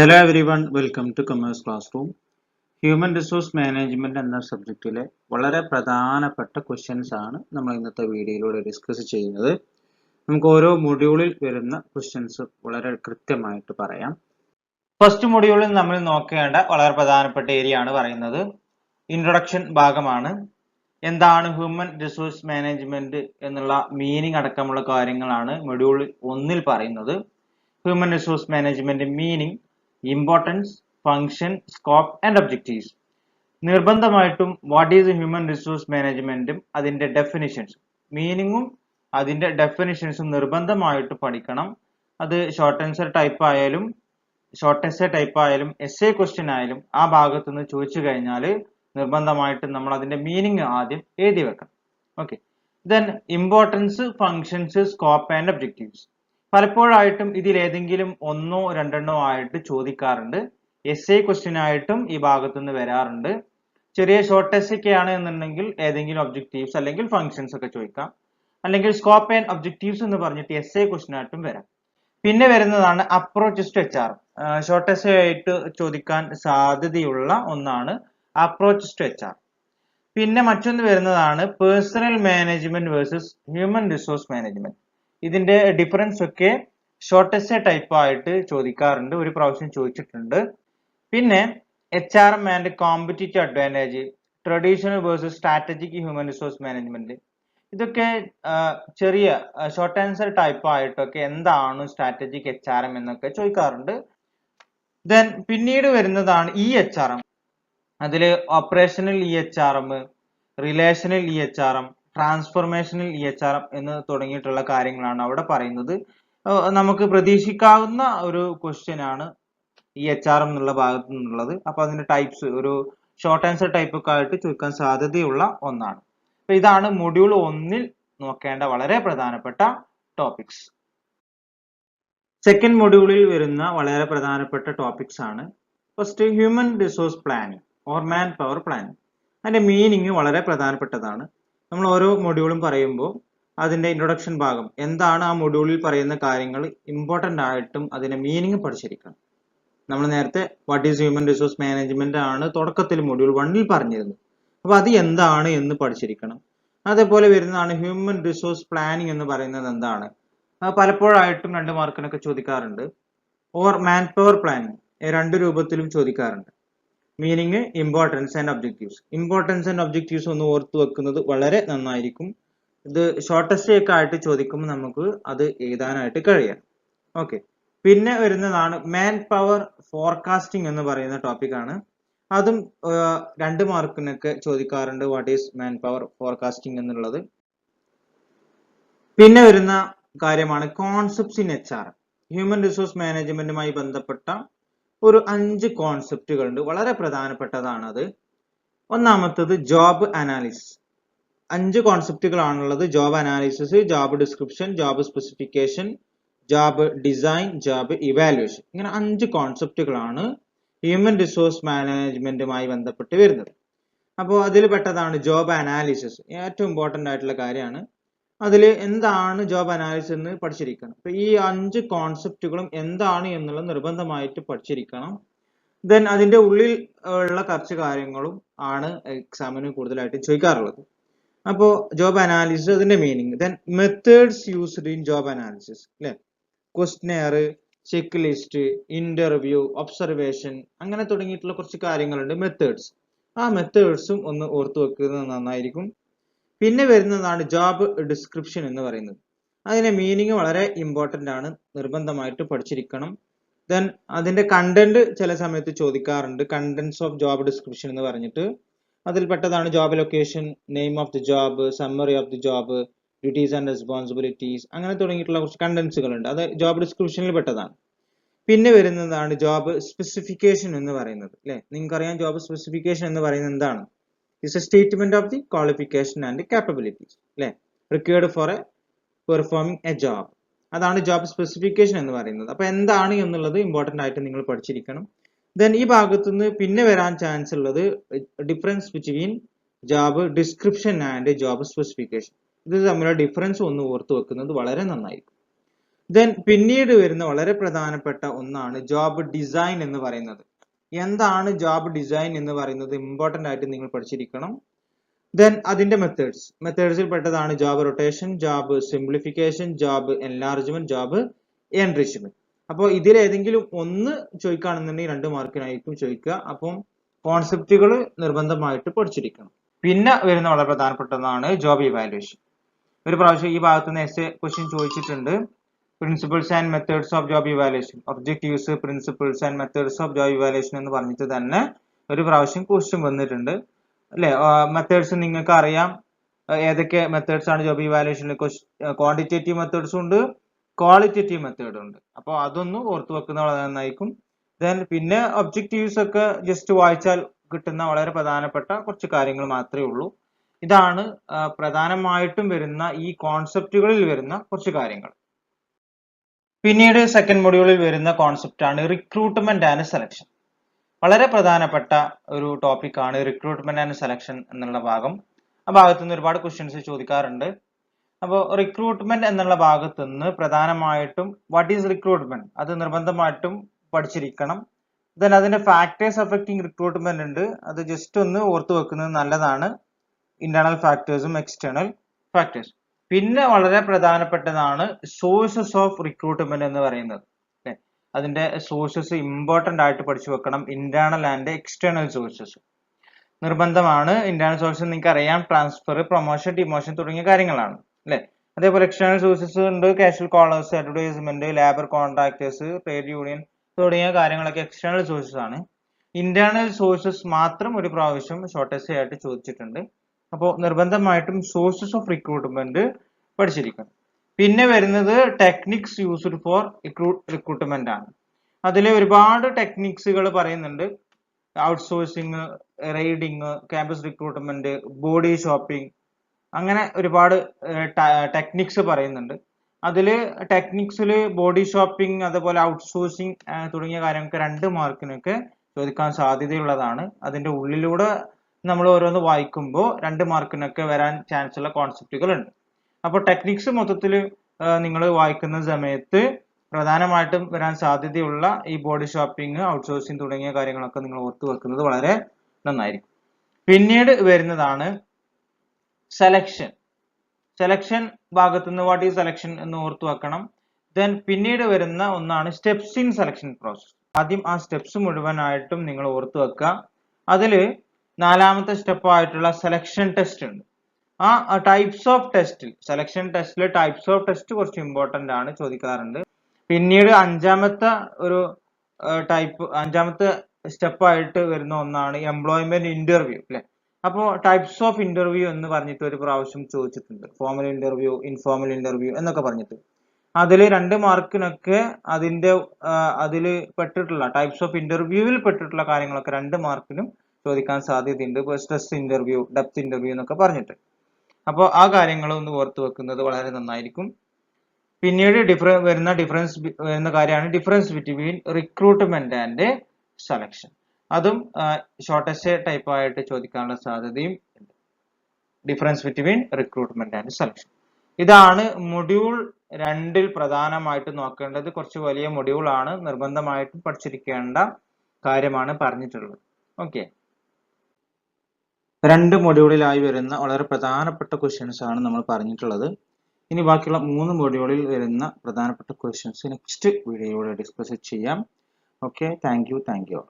Hello everyone welcome to commerce classroom human resource management എന്ന സബ്ജക്റ്റിലെ വളരെ പ്രധാനപ്പെട്ട ക്വസ്റ്റ്യൻസ് ആണ് നമ്മൾ ഇന്നത്തെ വീഡിയോയിലൂടെ ഡിസ്കസ് ചെയ്യുന്നത്. നമുക്ക് ഓരോ മൊഡ്യൂളിൽ വരുന്ന ക്വസ്റ്റ്യൻസ് വളരെ കൃത്യമായിട്ട് പറയാം. ഫസ്റ്റ് മൊഡ്യൂളിൽ നമ്മൾ നോക്കേണ്ട വളരെ പ്രധാനപ്പെട്ട ഏരിയ ആണ് പറയുന്നത് ഇൻട്രൊഡക്ഷൻ ഭാഗമാണ്. എന്താണ് ഹ്യൂമൻ റിസോഴ്സ് മാനേജ്മെന്റ് എന്നുള്ള മീനിങ് അടക്കമുള്ള കാര്യങ്ങളാണ് മൊഡ്യൂൾ ഒന്നിൽ പറയുന്നത്. Human resource management meaning importance function scope and objectives നിർബന്ധമായിട്ടും വാട്ട് ഈസ് ഹ്യൂമൻ റിസോഴ്സ് മാനേജ്മെന്റും അതിന്റെ ഡെഫിനിഷൻസ് മീനിങ്ങും അതിന്റെ ഡെഫിനിഷൻസും നിർബന്ധമായിട്ട് പഠിക്കണം. അത് ഷോർട്ട് ആൻസർ ടൈപ്പ് ആയാലും ഷോർട്ട് എസ്സേ ടൈപ്പ് ആയാലും എസ് എ ക്വസ്റ്റ്യൻ ആയാലും ആ ഭാഗത്ത് നിന്ന് ചോദിച്ചു കഴിഞ്ഞാൽ നിർബന്ധമായിട്ട് നമ്മൾ അതിന്റെ മീനിങ് ആദ്യം എഴുതി വെക്കണം. Okay then importance functions scope and objectives പലപ്പോഴായിട്ടും ഇതിൽ ഏതെങ്കിലും ഒന്നോ രണ്ടെണ്ണോ ആയിട്ട് ചോദിക്കാറുണ്ട്. എസ് എ ക്വസ്റ്റ്യൻ ആയിട്ടും ഈ ഭാഗത്തുനിന്ന് വരാറുണ്ട്. ചെറിയ ഷോർട്ട് എസ് ഒക്കെ ആണ് എന്നുണ്ടെങ്കിൽ ഏതെങ്കിലും ഒബ്ജക്റ്റീവ്സ് അല്ലെങ്കിൽ ഫങ്ഷൻസ് ഒക്കെ ചോദിക്കാം. അല്ലെങ്കിൽ സ്കോപ്പ് ആൻഡ് ഒബ്ജക്റ്റീവ്സ് എന്ന് പറഞ്ഞിട്ട് എസ് എ ക്വസ്റ്റ്യൻ ആയിട്ടും വരാം. പിന്നെ വരുന്നതാണ് approaches to H R short essay ആയിട്ട് ചോദിക്കാൻ സാധ്യതയുള്ള ഒന്നാണ് അപ്രോച്ചസ് ടു എച്ച് ആർ പിന്നെ മറ്റൊന്ന് വരുന്നതാണ് personnel management versus human resource management ഇതിന്റെ ഡിഫറൻസ് ഒക്കെ ഷോർട്ടസ്റ്റ് ടൈപ്പ് ആയിട്ട് ചോദിക്കാറുണ്ട്. ഒരു പ്രാവശ്യം ചോദിച്ചിട്ടുണ്ട്. പിന്നെ H R M and competitive advantage traditional versus strategic human resource management ഇതൊക്കെ ചെറിയ ഷോർട്ട് ആൻസർ ടൈപ്പ് ആയിട്ടൊക്കെ എന്താണ് സ്ട്രാറ്റജിക് എച്ച് ആർ എം എന്നൊക്കെ ചോദിക്കാറുണ്ട്. ദെൻ പിന്നീട് വരുന്നതാണ് ഇ എച്ച് ആർ എം അതിൽ operational E H R M relational E H R M transformational E H R M എന്ന് തുടങ്ങിയിട്ടുള്ള കാര്യങ്ങളാണ് അവിടെ പറയുന്നത്. നമുക്ക് പ്രതീക്ഷിക്കാവുന്ന ഒരു ക്വസ്റ്റ്യൻ ആണ് ഈ എച്ച് ആർ എം എന്നുള്ള ഭാഗത്തു നിന്നുള്ളത്. അപ്പൊ അതിന്റെ ടൈപ്സ് ഒരു ഷോർട്ട് ആൻസർ ടൈപ്പ് ഒക്കെ ആയിട്ട് ചോദിക്കാൻ സാധ്യതയുള്ള ഒന്നാണ്. അപ്പൊ ഇതാണ് മൊഡ്യൂൾ ഒന്നിൽ നോക്കേണ്ട വളരെ പ്രധാനപ്പെട്ട ടോപ്പിക്സ് സെക്കൻഡ് മൊഡ്യൂളിൽ വരുന്ന വളരെ പ്രധാനപ്പെട്ട ടോപ്പിക്സ് ആണ്. First human resource planning or manpower planning അതിന്റെ മീനിങ് വളരെ പ്രധാനപ്പെട്ടതാണ്. നമ്മൾ ഓരോ മൊഡ്യൂളും പറയുമ്പോൾ അതിന്റെ ഇൻട്രൊഡക്ഷൻ ഭാഗം എന്താണ് ആ മൊഡ്യൂളിൽ പറയുന്ന കാര്യങ്ങൾ ഇമ്പോർട്ടന്റ് ആയിട്ടും അതിന്റെ മീനിങ് പഠിച്ചിരിക്കണം. നമ്മൾ നേരത്തെ what is human resource management ആണ് തുടക്കത്തിൽ മൊഡ്യൂൾ വണ്ണിൽ പറഞ്ഞിരുന്നു അപ്പോൾ അത് എന്താണ് എന്ന് പഠിച്ചിരിക്കണം. അതേപോലെ വരുന്നതാണ് ഹ്യൂമൻ റിസോഴ്സ് പ്ലാനിങ് എന്ന് പറയുന്നത് എന്താണ്? പലപ്പോഴായിട്ടും രണ്ട് മാർക്കിനൊക്കെ ചോദിക്കാറുണ്ട്. ഓർ മാൻ പവർ പ്ലാനിങ് രണ്ട് രൂപത്തിലും ചോദിക്കാറുണ്ട്. Meaning importance and objectives importance and objectives ഒന്ന് ഓർത്തു വെക്കുന്നത് വളരെ നന്നായിരിക്കും. ഇത് ഷോർട്ടസ്റ്റ് ഒക്കെ ആയിട്ട് ചോദിക്കുമ്പോൾ നമുക്ക് അത് എഴുതാനായിട്ട് കഴിയാം. ഓക്കെ പിന്നെ വരുന്നതാണ് മാൻ പവർ ഫോർകാസ്റ്റിംഗ് എന്ന് പറയുന്ന ടോപ്പിക് ആണ്. അതും രണ്ട് മാർക്കിനൊക്കെ ചോദിക്കാറുണ്ട്. What is manpower forecasting എന്നുള്ളത്? പിന്നെ വരുന്ന കാര്യമാണ് concepts in H R human resource മാനേജ്മെന്റുമായി ബന്ധപ്പെട്ട ഒരു അഞ്ച് കോൺസെപ്റ്റുകൾ ഉണ്ട് വളരെ പ്രധാനപ്പെട്ടതാണ് അത് ഒന്നാമത്തത് ജോബ് അനാലിസിസ് അഞ്ച് കോൺസെപ്റ്റുകളാണുള്ളത് job analysis job description job specification job design job evaluation ഇങ്ങനെ അഞ്ച് കോൺസെപ്റ്റുകളാണ് ഹ്യൂമൻ റിസോഴ്സ് മാനേജ്മെന്റുമായി ബന്ധപ്പെട്ട് വരുന്നത്. അപ്പോൾ അതിൽ പെട്ടതാണ് ജോബ് അനാലിസിസ് ഏറ്റവും ഇമ്പോർട്ടന്റ് ആയിട്ടുള്ള കാര്യമാണ് അതിൽ എന്താണ് ജോബ് അനാലിസിസ് എന്ന് പഠിച്ചിരിക്കണം. അപ്പൊ ഈ അഞ്ച് കോൺസെപ്റ്റുകളും എന്താണ് എന്നുള്ളത് നിർബന്ധമായിട്ട് പഠിച്ചിരിക്കണം. ദെൻ അതിന്റെ ഉള്ളിൽ ഉള്ള കുറച്ച് കാര്യങ്ങളും ആണ് എക്സാമിന് കൂടുതലായിട്ട് ചോദിക്കാറുള്ളത്. അപ്പോൾ ജോബ് അനാലിസിസ് അതിന്റെ meaning then methods used in job analysis അല്ലെ? Questionnaire checklist interview observation അങ്ങനെ തുടങ്ങിയിട്ടുള്ള കുറച്ച് കാര്യങ്ങളുണ്ട് മെത്തേഡ്സ് ആ മെത്തേഡ്സും ഒന്ന് ഓർത്തു വെക്കുന്നത് നന്നായിരിക്കും. പിന്നെ വരുന്നതാണ് ജോബ് ഡിസ്ക്രിപ്ഷൻ എന്ന് പറയുന്നത്. അതിന്റെ മീനിങ് വളരെ ഇമ്പോർട്ടന്റ് ആണ്. നിർബന്ധമായിട്ട് പഠിച്ചിരിക്കണം. ദെൻ അതിന്റെ കണ്ടന്റ് ചില സമയത്ത് ചോദിക്കാറുണ്ട്. കണ്ടന്റ്സ് ഓഫ് ജോബ് ഡിസ്ക്രിപ്ഷൻ എന്ന് പറഞ്ഞിട്ട്. അതിൽപ്പെട്ടതാണ് job location name of the job summary of the job duties and responsibilities അങ്ങനെ തുടങ്ങിയിട്ടുള്ള കുറച്ച് കണ്ടന്റ്സുകൾ ഉണ്ട് അത് ജോബ് ഡിസ്ക്രിപ്ഷനിൽ പെട്ടതാണ്. പിന്നെ വരുന്നതാണ് ജോബ് സ്പെസിഫിക്കേഷൻ എന്ന് പറയുന്നത്. അല്ലെ നിങ്ങൾക്കറിയാം ജോബ് സ്പെസിഫിക്കേഷൻ എന്ന് പറയുന്നത് എന്താണ്? Is a statement of the qualification and capabilities അല്ലെ required for a performing a job അതാണ് ജോബ് സ്പെസിഫിക്കേഷൻ എന്ന് പറയുന്നത്. അപ്പൊ എന്താണ് എന്നുള്ളത് ഇമ്പോർട്ടന്റ് ആയിട്ട് നിങ്ങൾ പഠിച്ചിരിക്കണം. Then ഈ ഭാഗത്തുനിന്ന് പിന്നെ വരാൻ ചാൻസ് ഉള്ളത് difference between job description and job specification ഇത് തമ്മിലുള്ള ഡിഫറൻസ് ഒന്ന് ഓർത്ത് വെക്കുന്നത് വളരെ നന്നായിരിക്കും. ദെൻ പിന്നീട് വരുന്ന വളരെ പ്രധാനപ്പെട്ട ഒന്നാണ് ജോബ് ഡിസൈൻ എന്ന് പറയുന്നത്. എന്താണ് ജോബ് ഡിസൈൻ എന്ന് പറയുന്നത് ഇമ്പോർട്ടന്റ് ആയിട്ട് നിങ്ങൾ പഠിച്ചിരിക്കണം. ദെൻ അതിന്റെ മെത്തേഡ്സ് മെത്തേഡ്സിൽ പെട്ടതാണ് job rotation job simplification job enlargement job enrichment അപ്പോൾ ഇതിൽ ഏതെങ്കിലും ഒന്ന് ചോദിക്കുകയാണെന്നുണ്ടെങ്കിൽ രണ്ട് മാർക്കിനായിരിക്കും ചോദിക്കുക. അപ്പം കോൺസെപ്റ്റുകൾ നിർബന്ധമായിട്ട് പഠിച്ചിരിക്കണം. പിന്നെ വരുന്ന വളരെ പ്രധാനപ്പെട്ടതാണ് ജോബ് ഇവാലുവേഷൻ ഒരു പ്രാവശ്യം ഈ ഭാഗത്തുനിന്ന് എസ് എ ക്വസ്റ്റ്യൻ ചോദിച്ചിട്ടുണ്ട്. Principles and methods of job evaluation objectives principles and methods of job evaluation എന്ന് പറഞ്ഞിട്ട് തന്നെ ഒരു പ്രാവശ്യം ക്വസ്റ്റ്യൻ വന്നിട്ടുണ്ട്. അല്ലേ? മെത്തേഡ്സ് നിങ്ങൾക്ക് അറിയാം ഏതൊക്കെ മെത്തേഡ്സ് ആണ് ജോബ് ഇവാലുവേഷനിൽ ക്വാണ്ടിറ്റേറ്റീവ് മെത്തേഡ്സും ഉണ്ട് ക്വാളിറ്റേറ്റീവ് മെത്തേഡും ഉണ്ട്. അപ്പോൾ അതൊന്ന് ഓർത്ത് വെക്കുന്ന വളരെ നന്നായിരിക്കും. ദെൻ പിന്നെ ഒബ്ജക്റ്റീവ്സ് ഒക്കെ ജസ്റ്റ് വായിച്ചാൽ കിട്ടുന്ന വളരെ പ്രധാനപ്പെട്ട കുറച്ച് കാര്യങ്ങൾ മാത്രമേ ഉള്ളൂ. ഇതാണ് പ്രധാനമായിട്ടും വരുന്ന ഈ കോൺസെപ്റ്റുകളിൽ വരുന്ന കുറച്ച് കാര്യങ്ങൾ. പിന്നീട് സെക്കൻഡ് മൊഡ്യൂളിൽ വരുന്ന കോൺസെപ്റ്റ് ആണ് റിക്രൂട്ട്മെന്റ് ആൻഡ് സെലക്ഷൻ വളരെ പ്രധാനപ്പെട്ട ഒരു ടോപ്പിക് ആണ് റിക്രൂട്ട്മെന്റ് ആൻഡ് സെലക്ഷൻ എന്നുള്ള ഭാഗം. ആ ഭാഗത്തു നിന്ന് ഒരുപാട് ക്വസ്റ്റ്യൻസ് ചോദിക്കാറുണ്ട്. അപ്പോൾ റിക്രൂട്ട്മെന്റ് എന്നുള്ള ഭാഗത്തു നിന്ന് പ്രധാനമായിട്ടും വാട്ട് ഈസ് റിക്രൂട്ട്മെന്റ് അത് നിർബന്ധമായിട്ടും പഠിച്ചിരിക്കണം. ദെൻ അതിന്റെ ഫാക്ടേഴ്സ് അഫക്റ്റിംഗ് റിക്രൂട്ട്മെന്റ് ഉണ്ട്. അത് ജസ്റ്റ് ഒന്ന് ഓർത്തു വെക്കുന്നത് നല്ലതാണ്. ഇന്റേണൽ ഫാക്ടേഴ്സും എക്സ്റ്റേണൽ ഫാക്ടേഴ്സും പിന്നെ വളരെ പ്രധാനപ്പെട്ടതാണ് സോഴ്സസ് ഓഫ് റിക്രൂട്ട്മെന്റ് എന്ന് പറയുന്നത്. അതിന്റെ സോഴ്സസ് ഇമ്പോർട്ടന്റ് ആയിട്ട് പഠിച്ചു വെക്കണം. ഇന്റേണൽ ആൻഡ് എക്സ്റ്റേണൽ സോഴ്സസ് നിർബന്ധമാണ് ഇന്റേണൽ സോഴ്സസ് നിങ്ങൾക്ക് അറിയാം ട്രാൻസ്ഫർ പ്രൊമോഷൻ ഡിമോഷൻ തുടങ്ങിയ കാര്യങ്ങളാണ്. അല്ലെ? അതേപോലെ എക്സ്റ്റേണൽ സോഴ്സസ് ഉണ്ട്. Casual callers advertisement labour contractors trade union തുടങ്ങിയ കാര്യങ്ങളൊക്കെ എക്സ്റ്റേണൽ സോഴ്സസ് ആണ്. ഇന്റേണൽ സോഴ്സസ് മാത്രം ഒരു പ്രാവശ്യം ഷോർട്ടേജ് ആയിട്ട് ചോദിച്ചിട്ടുണ്ട്. അപ്പോൾ നിർബന്ധമായിട്ടും സോഴ്സസ് ഓഫ് റിക്രൂട്ട്മെന്റ് പഠിച്ചിരിക്കണം. പിന്നെ വരുന്നത് ടെക്നിക്സ് യൂസ്ഡ് ഫോർ റിക്രൂട്ട്മെന്റ് ആണ്. അതിൽ ഒരുപാട് ടെക്നിക്സുകൾ പറയുന്നുണ്ട്. Outsourcing raiding campus recruitment body shopping അങ്ങനെ ഒരുപാട് ടെക്നിക്സ് പറയുന്നുണ്ട്. അതിൽ ടെക്നിക്സിൽ ബോഡി ഷോപ്പിംഗ് അതുപോലെ ഔട്ട്സോഴ്സിങ് തുടങ്ങിയ കാര്യങ്ങൾക്ക് രണ്ട് മാർക്കിനൊക്കെ ചോദിക്കാൻ സാധ്യതയുള്ളതാണ്. അതിന്റെ ഉള്ളിലൂടെ നമ്മൾ ഓരോന്ന് വായിക്കുമ്പോൾ രണ്ട് മാർക്കിനൊക്കെ വരാൻ ചാൻസ് ഉള്ള കോൺസെപ്റ്റുകൾ ഉണ്ട് അപ്പോൾ ടെക്നിക്സ് മൊത്തത്തിൽ നിങ്ങൾ വായിക്കുന്ന സമയത്ത് പ്രധാനമായിട്ടും വരാൻ സാധ്യതയുള്ള ഈ ബോഡി ഷോപ്പിംഗ് ഔട്ട്സോഴ്സിംഗ് തുടങ്ങിയ കാര്യങ്ങളൊക്കെ നിങ്ങൾ ഓർത്തു വെക്കുന്നത് വളരെ നന്നായിരിക്കും. പിന്നീട് വരുന്നതാണ് സെലക്ഷൻ സെലക്ഷൻ ഭാഗത്തുനിന്ന് വാട്ട് ഈ സെലക്ഷൻ എന്ന് ഓർത്തു വെക്കണം. ദെൻ പിന്നീട് വരുന്ന ഒന്നാണ് സ്റ്റെപ്സ് ഇൻ സെലക്ഷൻ പ്രോസസ് ആദ്യം ആ സ്റ്റെപ്സ് മുഴുവനായിട്ടും നിങ്ങൾ ഓർത്തു വെക്കുക. അതിൽ നാലാമത്തെ സ്റ്റെപ്പ് ആയിട്ടുള്ള സെലക്ഷൻ ടെസ്റ്റ് ഉണ്ട്. ആ ടൈപ്സ് ഓഫ് ടെസ്റ്റിൽ സെലക്ഷൻ ടെസ്റ്റിൽ ടൈപ്സ് ഓഫ് ടെസ്റ്റ് കുറച്ച് ഇമ്പോർട്ടന്റ് ആണ് ചോദിക്കാറുണ്ട്. പിന്നീട് അഞ്ചാമത്തെ ഒരു ടൈപ്പ് അഞ്ചാമത്തെ സ്റ്റെപ്പ് ആയിട്ട് വരുന്ന ഒന്നാണ് എംപ്ലോയ്മെന്റ് ഇന്റർവ്യൂ അല്ലെ അപ്പോൾ ടൈപ്സ് ഓഫ് ഇന്റർവ്യൂ എന്ന് പറഞ്ഞിട്ട് ഒരു പ്രാവശ്യം ചോദിച്ചിട്ടുണ്ട്. ഫോമൽ ഇന്റർവ്യൂ ഇൻഫോർമൽ ഇന്റർവ്യൂ എന്നൊക്കെ പറഞ്ഞിട്ട്. അതിൽ രണ്ട് മാർക്കിനൊക്കെ അതിന്റെ അതിൽ പെട്ടിട്ടുള്ള ടൈപ്സ് ഓഫ് ഇന്റർവ്യൂവിൽ പെട്ടിട്ടുള്ള കാര്യങ്ങളൊക്കെ രണ്ട് മാർക്കിനും ചോദിക്കാൻ സാധ്യതയുണ്ട്. സ്ട്രെസ് ഇന്റർവ്യൂ ഡെപ്ത് ഇന്റർവ്യൂ എന്നൊക്കെ പറഞ്ഞിട്ട്. അപ്പോൾ ആ കാര്യങ്ങൾ ഒന്ന് ഓർത്ത് വെക്കുന്നത് വളരെ നന്നായിരിക്കും. പിന്നീട് ഡിഫറ വരുന്ന ഡിഫറൻസ് വരുന്ന കാര്യമാണ് difference between recruitment and selection അതും ഷോർട്ടസ്റ്റ് ടൈപ്പ് ആയിട്ട് ചോദിക്കാനുള്ള സാധ്യതയും ഉണ്ട്. Difference between recruitment and selection ഇതാണ് മൊഡ്യൂൾ രണ്ടിൽ പ്രധാനമായിട്ട് നോക്കേണ്ടത്. കുറച്ച് വലിയ മൊഡ്യൂൾ ആണ്. നിർബന്ധമായിട്ടും പഠിച്ചിരിക്കേണ്ട കാര്യമാണ് പറഞ്ഞിട്ടുള്ളത്. ഓക്കെ രണ്ട് മൊഡ്യൂളിലായി വരുന്ന വളരെ പ്രധാനപ്പെട്ട ക്വസ്റ്റ്യൻസ് ആണ് നമ്മൾ പറഞ്ഞിട്ടുള്ളത്. ഇനി ബാക്കിയുള്ള മൂന്ന് മൊഡ്യൂളിൽ വരുന്ന പ്രധാനപ്പെട്ട ക്വസ്റ്റ്യൻസ് നെക്സ്റ്റ് വീഡിയോയിലൂടെ ഡിസ്കസ് ചെയ്യാം. Okay thank you thank you